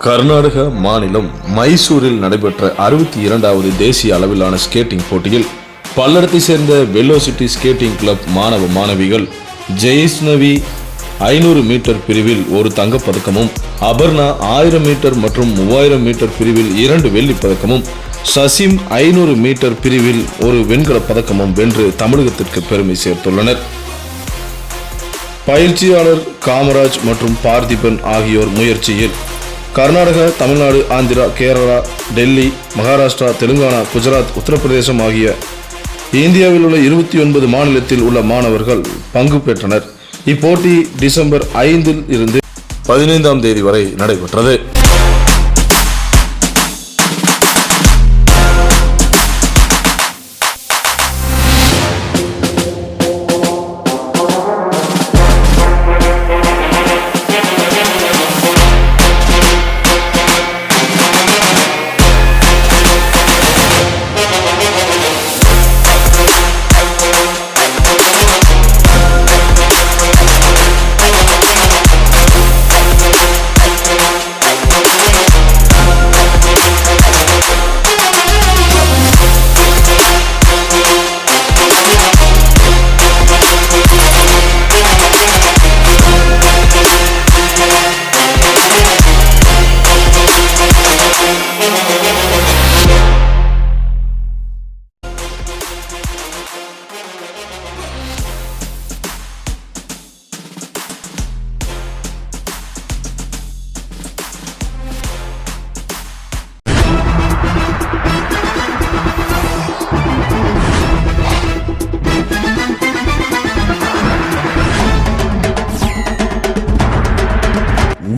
கர்நாடக மாநிலம் மைசூரில் நடைபெற்ற அறுபத்தி இரண்டாவது தேசிய அளவிலான ஸ்கேட்டிங் போட்டியில் பல்லடத்தை சேர்ந்த வெல்லோசிட்டி ஸ்கேட்டிங் கிளப் மாணவ மாணவிகள் ஜெயஸ்னவி ஐநூறு மீட்டர் பிரிவில் ஒரு தங்கப் பதக்கமும் அபர்ணா ஆயிரம் மீட்டர் மற்றும் மூவாயிரம் மீட்டர் பிரிவில் இரண்டு வெள்ளிப் பதக்கமும் சசிம் ஐநூறு மீட்டர் பிரிவில் ஒரு வெண்கலப் பதக்கமும் வென்று தமிழகத்திற்கு பெருமை சேர்த்துள்ளனர். பயிற்சியாளர் காமராஜ் மற்றும் பார்த்திபன் ஆகியோர் முயற்சியில் கர்நாடகா தமிழ்நாடு ஆந்திரா கேரளா டெல்லி மகாராஷ்டிரா தெலுங்கானா குஜராத் உத்தரப்பிரதேசம் ஆகிய இந்தியாவில் உள்ள இருபத்தி ஒன்பது மாநிலத்தில் உள்ள மாணவர்கள் பங்கு பெற்றனர். இப்போட்டி டிசம்பர் ஐந்தில் இருந்து பதினைந்தாம் தேதி வரை நடைபெற்றது.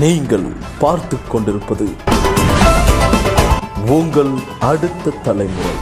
நீங்கள் பார்த்து கொண்டிருப்பது உங்கள் அடுத்த தலைமுறை.